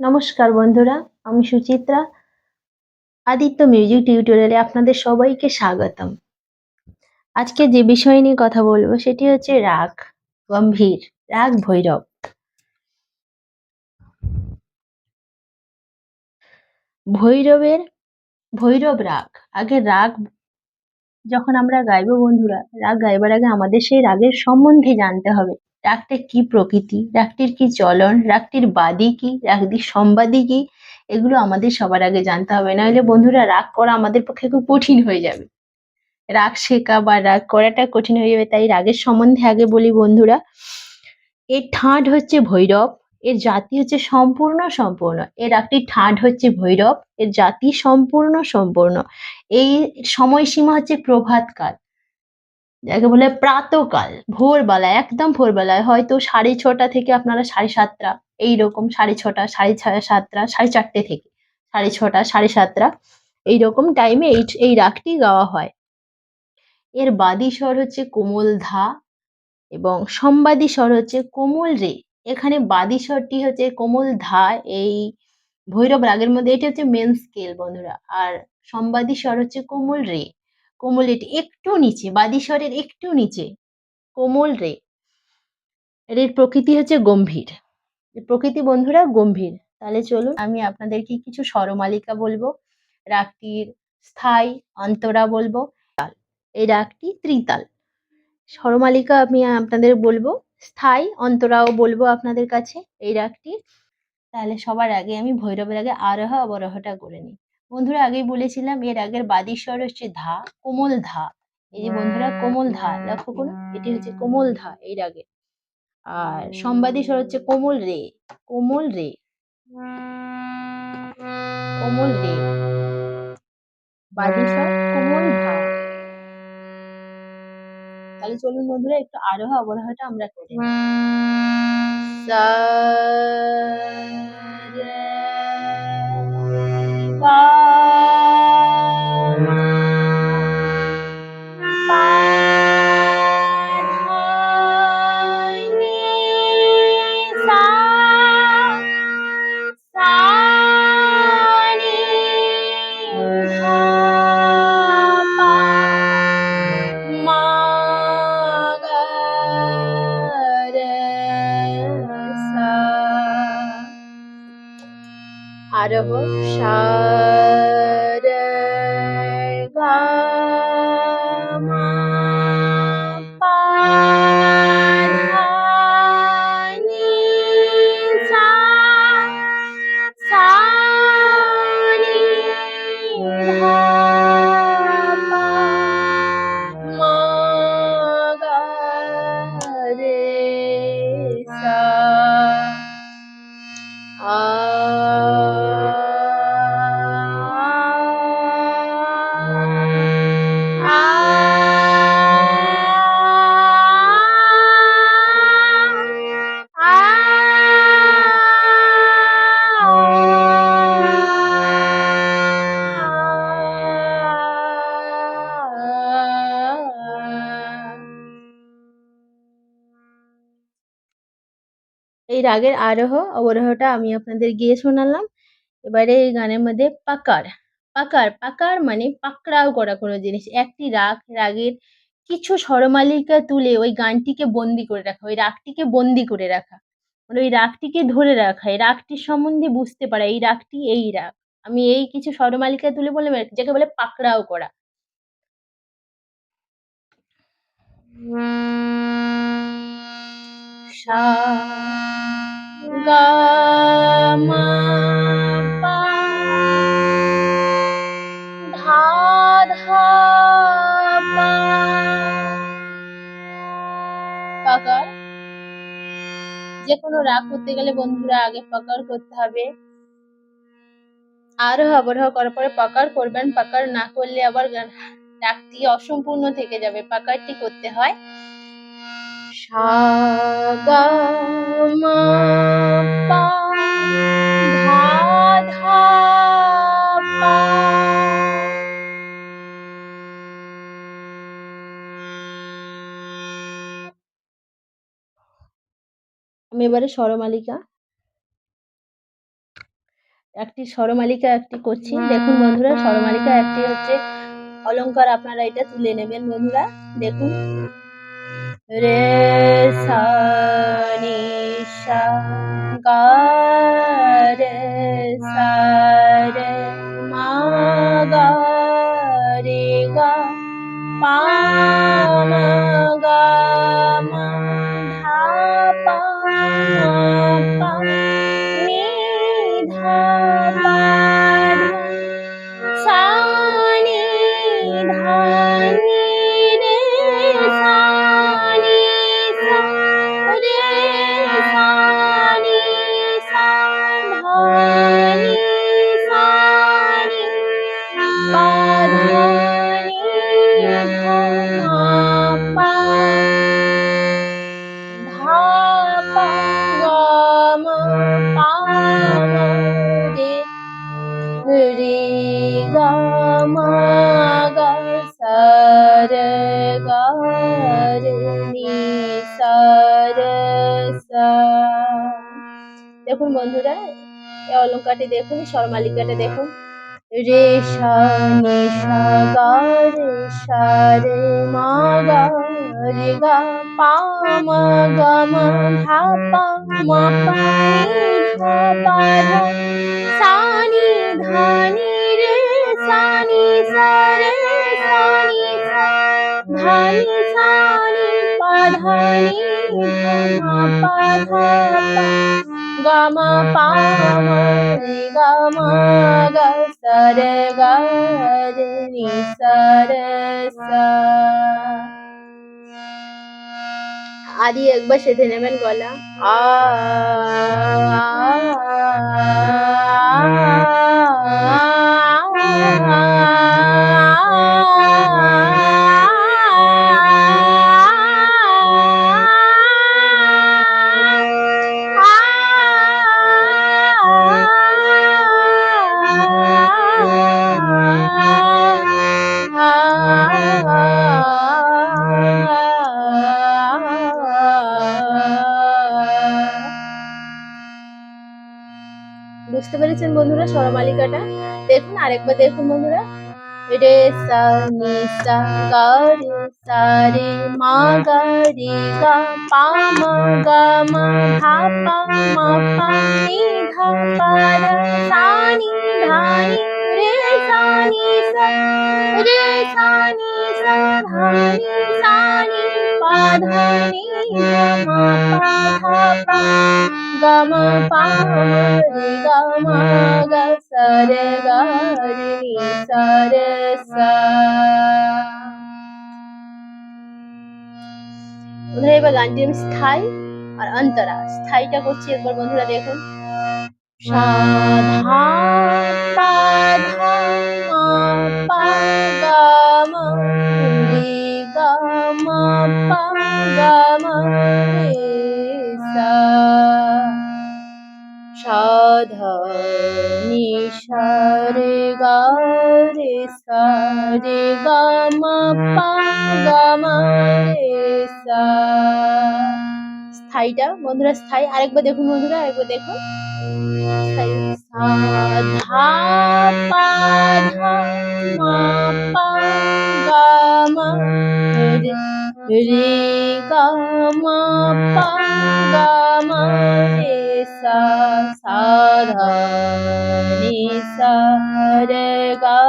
নমস্কার বন্ধুরা, আমি সুচিত্রা। আদিত্য মিউজিক টিউটোরিয়ালে আপনাদের সবাইকে স্বাগতম। আজকে যে বিষয় নিয়ে কথা বলব, সেটি হচ্ছে রাগ, গম্ভীর, রাগ ভৈরব। ভৈরবের, ভৈরব রাগ, আগে রাগ যখন আমরা গাইবো বন্ধুরা, রাগ গাইবার আগে আমাদের সেই রাগের সম্বন্ধে জানতে হবে। রাগটা কি প্রকৃতি? রাগটির কি চলন রাগটির বাদী কি? রাগটির সম্বাদী কি? এগুলো আমাদের সবার আগে জানতে হবে। নাহলে বন্ধুরা, রাগ করা আমাদের পক্ষে খুব কঠিন হয়ে যাবে। রাগ শেখা বা রাগ করাটা কঠিন হয়ে যাবে, তাই রাগের সম্বন্ধে আগে বলি বন্ধুরা। এর ঠাঁট হচ্ছে ভৈরব, এর জাতি হচ্ছে সম্পূর্ণ সম্পূর্ণ। এর রাগটির ঠাঁট হচ্ছে ভৈরব, এর জাতি সম্পূর্ণ সম্পূর্ণ। এই সময়সীমা হচ্ছে প্রভাতকাল। যাকে বলে প্রাতকাল ভোরবেলা একদম ভোরবেলায়। হয়তো সাড়ে ছটা থেকে আপনারা সাড়ে সাতটা, এইরকম সাড়ে ছটা, সাড়ে সাতটা, সাড়ে চারটে থেকে, সাড়ে ছটা, সাড়ে সাতটা, এইরকম টাইমে এই এই রাগটি গাওয়া হয়। এর বাদী স্বর হচ্ছে কোমল ধা এবং সম্বাদী স্বর হচ্ছে কোমল রে। এখানে বাদী স্বরটি হচ্ছে কোমল ধা, এই ভৈরব রাগের মধ্যে, এটি হচ্ছে মেন স্কেল বন্ধুরা। আর সম্বাদী স্বর হচ্ছে কোমল রে। কোমল একটু নিচে বাদী স্বরের একটু নিচে, কোমল রে। এর প্রকৃতি হচ্ছে গম্ভীর। প্রকৃতি বন্ধুরা গম্ভীর। তাহলে চলুন আমি আপনাদেরকে কিছু স্বরমালিকা বলব। রাগটির স্থায়ী অন্তরা বলব। তাল এই রাগটি ত্রিতাল। স্বরমালিকা আমি আপনাদের বলব, স্থায়ী অন্তরাও বলব আপনাদের কাছে এই রাগটি তাহলে সবার আগে আমি ভৈরবের আগে আরোহ অবরোহটা করে নিই। বন্ধুরা আগেই বলেছিলাম এর আগের বাদী স্বর হচ্ছে ধা কোমল ধা। এই যে বন্ধুরা কোমল ধা লক্ষ্য করুন এটি হচ্ছে কোমল ধা এর আগে। আর সম্বাদী স্বর হচ্ছে কোমল রে কোমল রে। কোমল রে। বাদী স্বর কোমল ধা। তাহলে চলুন বন্ধুরা একটু আরোহ অবরোহটা আমরা করি সা এই রাগের আরোহ অবরোহটা আমি আপনাদের গিয়ে শোনালাম। এবারে এই গানের মধ্যে পাকার। পাকার পাকার মানে পাকড়াও করা কোনো জিনিস। একটি রাগ, রাগের কিছু স্বরমালিকা তুলে ওই গানটিকে বন্দি করে রাখা, ওই রাগটিকে বন্দি করে রাখা। মানে ওই রাগটিকে ধরে রাখা, এই রাগটির সম্বন্ধে বুঝতে পারা, এই রাগটি এই রাগ। আমি এই কিছু স্বরমালিকা তুলে বললাম, যাকে বলে পাকড়াও করা। সা মা যে কোনো রাগ করতে গেলে বন্ধুরা আগে পাকার করতে হবে। আরোহ অবরোহ করার পরে পাকার করবেন পাকার না করলে আবার রাগটি অসম্পূর্ণ থেকে যাবে পাকারটি করতে হয়। সা মা এবারে স্বরমালিকা। একটি স্বরমালিকা একটি করছি দেখুন বন্ধুরা স্বরমালিকা একটি হচ্ছে অলংকার আপনারা এটা তুলে নেবেন বন্ধুরা। দেখুন। রে অলংকারটি দেখুন, স্বরমালিকাটা দেখুন। রে সা নি রে রে মা রে গা পা মা গা মা, ধা পা পা ধা রে সা সা রে সা। পা ধা পা ধা পা। গা মা পা মা রে গা মা গা সা রে গা রে নি সা রে সা আদি একবার সেধে নেবেন গলা আ পেরেছেন বন্ধুরা স্বরমালিকাটা দেখুন, আরেকবার দেখুন বন্ধুরা। রে সা নি সা গা রে সা রে মা গা রে গা পা মা গা মা ধা পা মা পা নি ধা পা ধা সা নি ধা নি রে সা নি সা রে সা নি সা ধা নি সা নি পা ধা নি ধা মা পা ধা পা রে গা রে নি সা রে সা বন্ধুরা, এবার গানটি আমি স্থায়ী আর অন্তরা। স্থায়ীটা করছি একবার বন্ধুরা দেখুন। সাধা পা ধা মা পা সাধা নি সা গা রে সা রে গা মা পা গা রে সা স্থায়ীটা? বন্ধুরা, স্থায়ী। আরেকবার দেখুন বন্ধুরা, আরেকবার স্থায়ী। সাধা পা ধা মা পা গা মা রে সাধা নি সা রে গা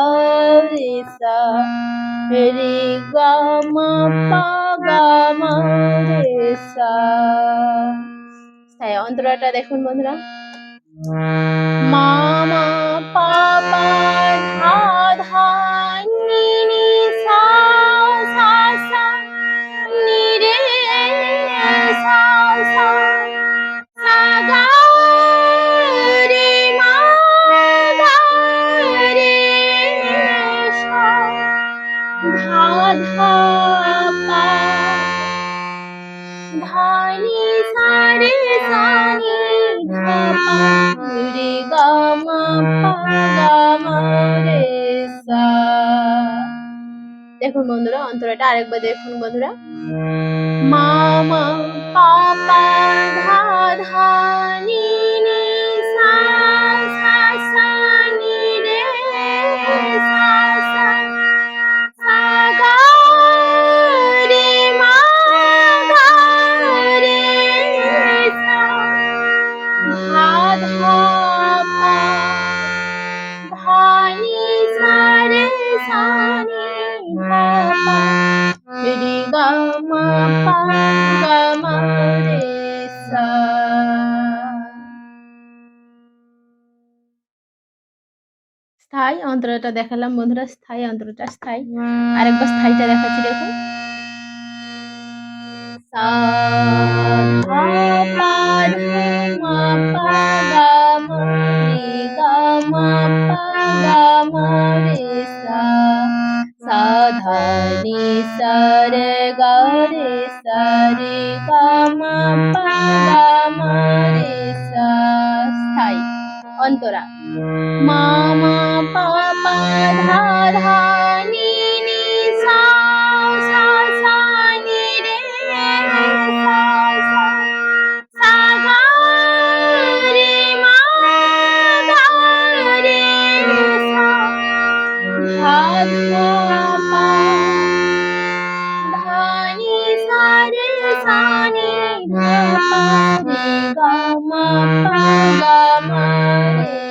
রে সা রে গা মা পা হ্যাঁ অন্তরাটা দেখুন বন্ধুরা। মা মা ধা ধা পা ধা রে গা দেখুন বন্ধুরা অন্তরাটা আরেকবার দেখুন বন্ধুরা। মা মা অন্তরাটা দেখালাম বন্ধুরা। স্থায়ী অন্তরটা স্থায়ী। আরেকবার স্থায়ীটা দেখাচ্ছি দেখুন। ধা ধা নি সা সা সা নি রে সা সা সা গা রে মা গা রে সা ধা ধা পা ধা নি সা রে সা নি ধা পা রে গা মা পা গা মা রে